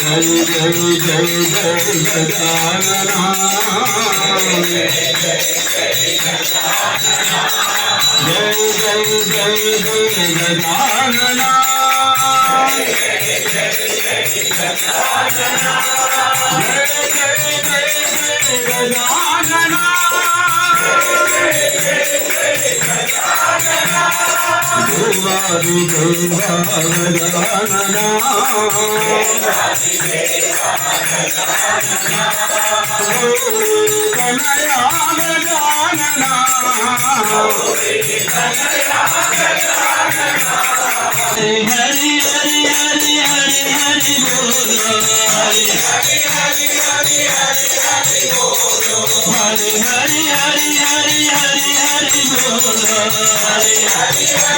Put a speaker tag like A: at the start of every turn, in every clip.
A: Jaya Jaya Jaya Jaya గజాననా Jaya Jaya Jaya Jaya గజాననా Thank you. वारु हरि हरि हरि हरि हरि बोलो हरि हरि हरि हरि हरि हरि बोलो हरि हरि हरि हरि हरि हरि बोलो हरि हरि हरि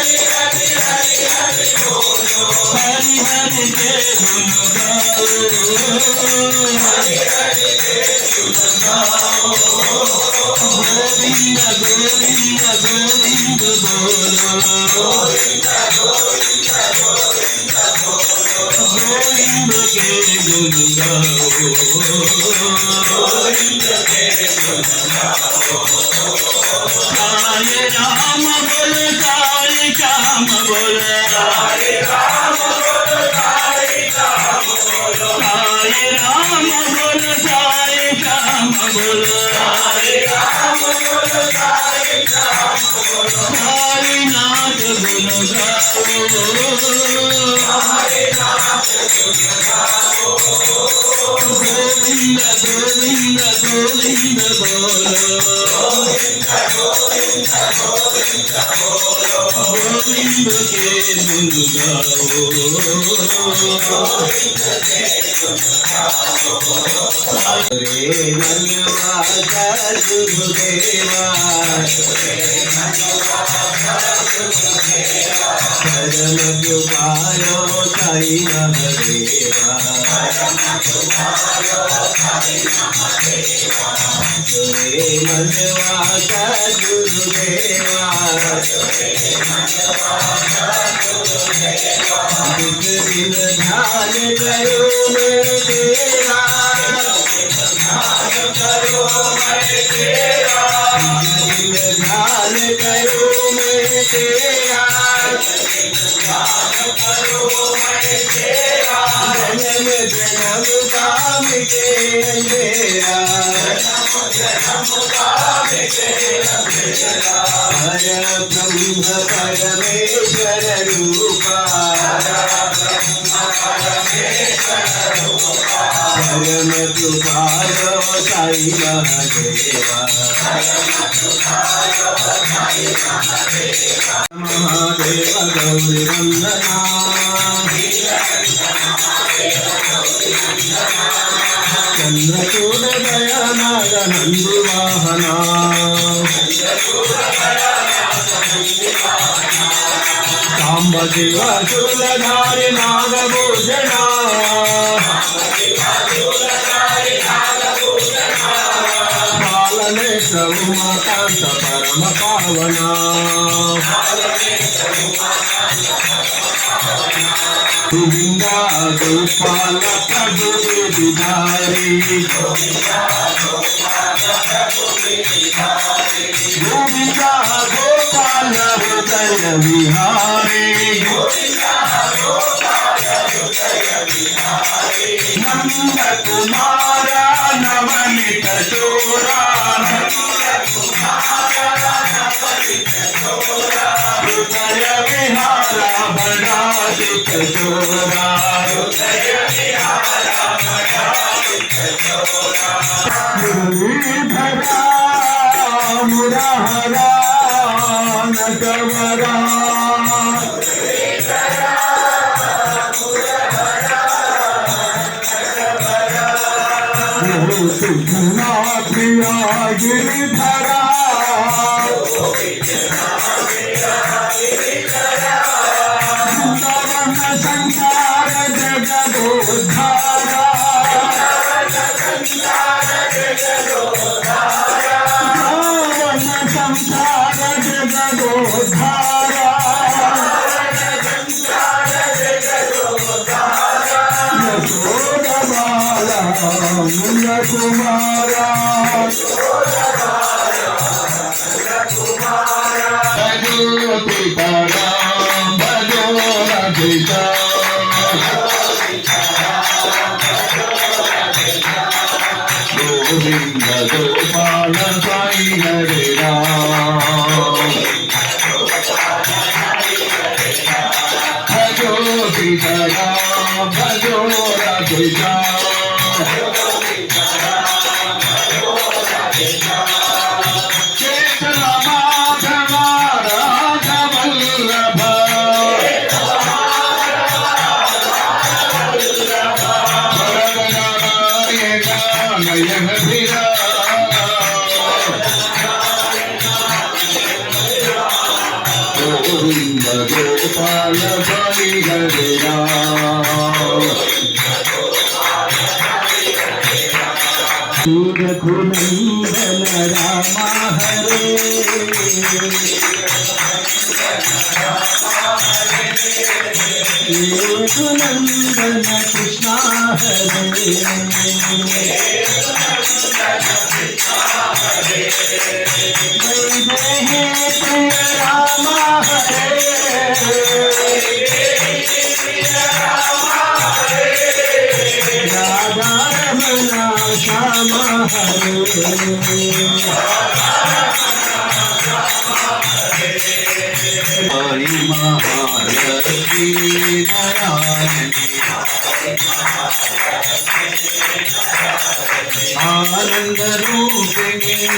A: రే నల్వా गुण गाओ गोविंद के गुण गाओ रे नलवासा गुरुदेवा परम दुबारो साई नमदेवा रे नलवासा गुरुदेवा दुख दिन ध्यान करो मैं तेरा ध्यान करो मैं तेरा जन्म जन्म का मिटे अंधेरा हर ब्रह्म परमेश्वर रूपा జగమతు భాగవ శైవ దేవ మహాదేవ నాగభూషణ ఉమాకాంత పరమ పావన గోవింద గోపాల ప్రభు విధారి గోవింద గోపాల హృదయ విహారీ గోవింద నంద కుమార నవనిత చోరా హృదయ విహార బడా సుఖ చోరా మురళీధరా మురహరా నటవరా श्रीराम गोपाल बलि हरे राम खुनंदन रामा हरे सुनंदन कृष्णा हरे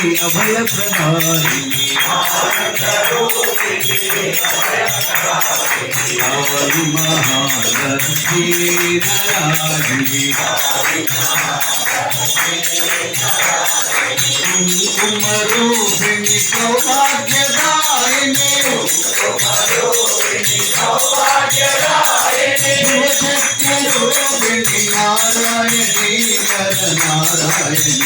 A: अभय प्रदायिनी गौरी महालक्ष्मी दयालिनी उमरूपिणी सौभाग्यदायिनी नारायणी नारायणी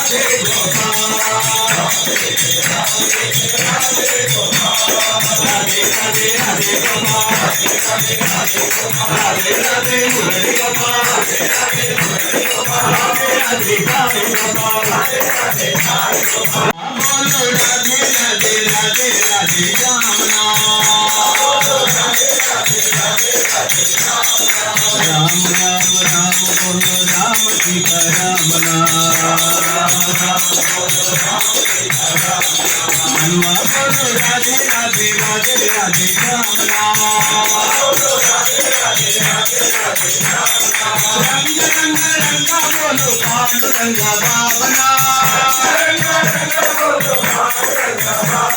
A: నారాయణి मनवा बोलो राधे राधे राधे राधे जामना रंग रंग रंगा बोलो पांडुरंग बाबना भक्तिया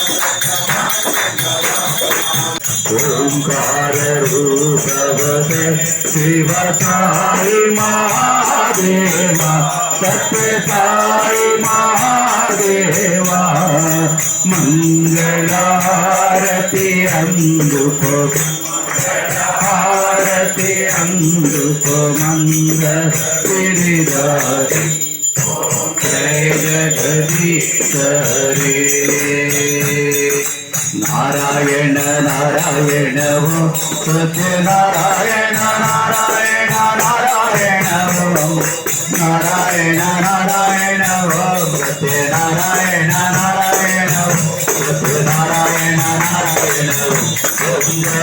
A: ఓంకార రూపవత శివ సాయి మహాదేవ సత్య సాయి మహాదేవ మంగళారతి అందుకో హారతి అందుకో మంగళ జగదీశ్వరి నారాయణ నారాయణ సత్యనారాయణ నారాయణ నారాయణ ఓ నారాయణ నారాయణ ఓ సత్యనారాయణ నారాయణ ఓ సత్యనారాయణ నారాయణ ఓ ఓం జయ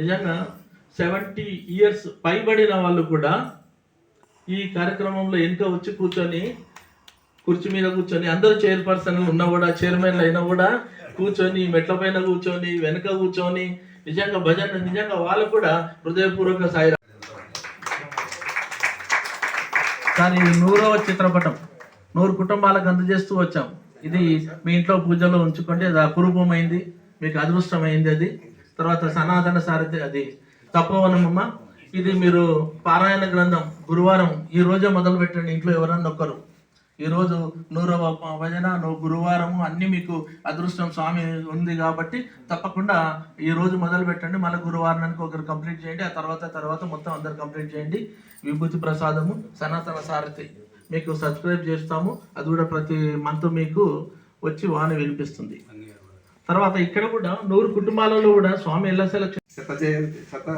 B: నిజంగా సెవెంటీ ఇయర్స్ పైబడిన వాళ్ళు కూడా ఈ కార్యక్రమంలో వెనుక వచ్చి కూర్చొని కుర్చీ మీద కూర్చొని అందరూ చైర్పర్సన్ ఉన్నా కూడా చైర్మన్లు అయినా కూడా కూర్చొని మెట్ల పైన కూర్చొని వెనుక కూర్చొని నిజంగా భజన నిజంగా వాళ్ళు కూడా హృదయపూర్వక సాయి కానీ ఇది నూరవ చిత్రపటం. నూరు కుటుంబాలకు అందజేస్తూ వచ్చాం. ఇది మీ ఇంట్లో పూజలో ఉంచుకుంటే అది అపురూపమైంది మీకు అదృష్టమైంది అది. తర్వాత సనాతన సారథి అది తపోవనమమ్మ ఇది మీరు పారాయణ గ్రంథం గురువారం ఈ రోజే మొదలు పెట్టండి ఇంట్లో ఎవరన్నా ఒక్కరు. ఈరోజు నూరవ భజన నువ్వు గురువారము అన్ని మీకు అదృష్టం స్వామి ఉంది కాబట్టి తప్పకుండా ఈ రోజు మొదలు పెట్టండి. మళ్ళీ గురువారానికి ఒకరు కంప్లీట్ చేయండి. ఆ తర్వాత తర్వాత మొత్తం అందరు కంప్లీట్ చేయండి. విభూతి ప్రసాదము సనాతన సారథి మీకు సబ్స్క్రైబ్ చేస్తాము. అది కూడా ప్రతి మంత్ మీకు వచ్చి వాణి వినిపిస్తుంది. తర్వాత ఇక్కడ కూడా నూరు కుటుంబాలలో కూడా స్వామి ఎల్లసల
C: శత జయంతి శత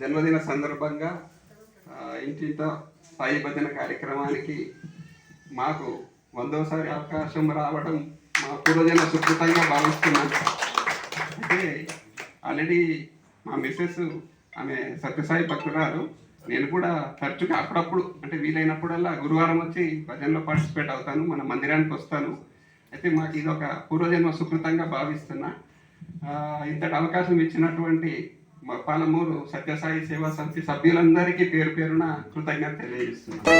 C: జన్మదిన సందర్భంగా ఆ, ఇంటింట సాయి భజన కార్యక్రమానికి మాకు వందోసారి అవకాశం రావడం మా పూర్వజన సుకృతంగా భావిస్తున్నాం. అయితే ఆల్రెడీ మా మిస్సెస్ ఆమె సత్యసాయి భక్తురాలు నేను కూడా తరచుగా అప్పుడప్పుడు అంటే వీలైనప్పుడల్లా గురువారం వచ్చి భజనలో పార్టిసిపేట్ అవుతాను మన మందిరానికి వస్తాను. అయితే మాకు ఇది ఒక పూర్వజన్మ సుకృతంగా భావిస్తున్నా. ఆ, ఇంతటి అవకాశం ఇచ్చినటువంటి మా పాలమూరు సత్యసాయి సేవా సమితి సభ్యులందరికీ పేరు పేరున కృతజ్ఞత తెలియజేస్తున్నాను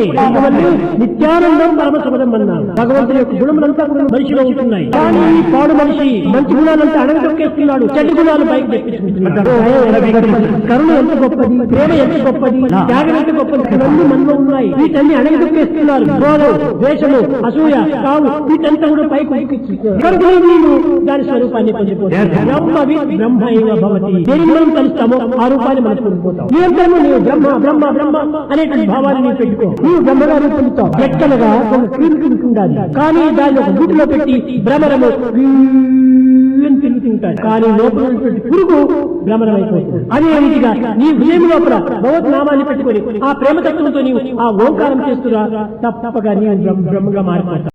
D: స్వరూపుడే అందువల్ల నిత్యానందం పరమ సుఖదం అన్నాడు. భగవంతుని యొక్క గుణములంతా కూడా మనిషిలో ఉంటున్నాయి. కానీ ఈ పాడు మనిషి మంచి గుణాలంతా అణగదొక్కేస్తున్నాడు చెడు గుణాలు పైకి తెప్పించుకుంటున్నాడు. కరుణ ఎంత గొప్పది? ప్రేమ ఎంత గొప్పది? త్యాగం ఎంత గొప్పది? ఇవన్నీ మనలో ఉన్నాయి. వీటన్ని అణగదొక్కేస్తున్నారు. క్రోధం ద్వేషము అసూయ కావు వీటంతా కూడా పైకి నీవు దాని స్వరూపాన్ని పొందిపోతావు. బ్రహ్మ ఏవ భవతి. దేనిని మనం కలుస్తామో ఆ రూపాన్ని మనం పొందిపోతాం నీవు? బ్రహ్మ బ్రహ్మ బ్రహ్మ అనేటువంటి భావాన్ని పెట్టుకో. నీవు బ్రహ్మగా రూపొందుతావు ఎక్కడగా ఒక క్రీమికి ఉండాలి కానీ దాన్ని ఒక గూటిలో పెట్టి భ్రమరము తింటుంటాడు కానీ లోపల పురుగు భ్రమణం అయిపోతుంది అదే రీతిగా నీ హృదయం లోపల భగవత్ నామాన్ని పెట్టుకొని ఆ ప్రేమ తత్వంతో నీవు ఆ ఓంకారం చేస్తురా తప్పగా నీ బ్రహ్మగా మారిపోతావు.